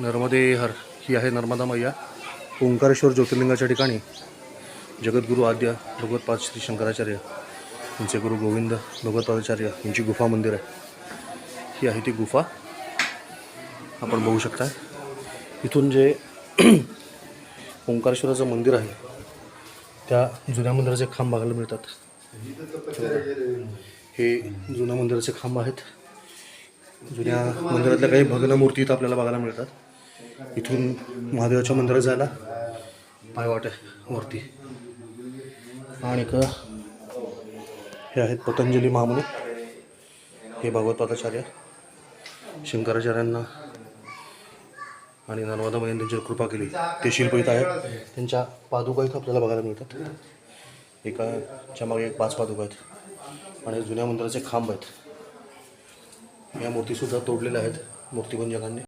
नर्मदे हर ही आहे नर्मदा मैया. ओंकारेश्वर ज्योतिर्लिंगाच्या ठिकाणी. जगद्गुरू आद्य भगवतपाद श्री शंकराचार्य यांचे गुरु गोविंद भगवतपादाचार्य यांची गुफा मंदिर आहे. ही आहे ती गुफा. आपण बघू शकता इथून जे ओंकारेश्वराचं मंदिर आहे त्या जुन्या मंदिराचे खांब बघायला मिळतात. हे जुन्या मंदिराचे खांब आहेत. जुन्या मंदिरातल्या काही भग्न मूर्ती इथं आपल्याला बघायला मिळतात. इथून महादेवाच्या मंदिरात जायला पायवाट आहे वरती. आणि हे आहेत पतंजली महामुनी. हे भगवतपादाचार्य शंकराचार्यांना आणि नर्मदा त्यांची कृपा केली. ते शिल्प इथं आहेत. त्यांच्या पादुका इथं आपल्याला बघायला मिळतात. एकाच्या मागे एक पाच पादुका आहेत. आणि जुन्या मंदिराचे खांब आहेत. या मूर्तीसुद्धा तोडलेल्या आहेत मूर्तिभंजकांनी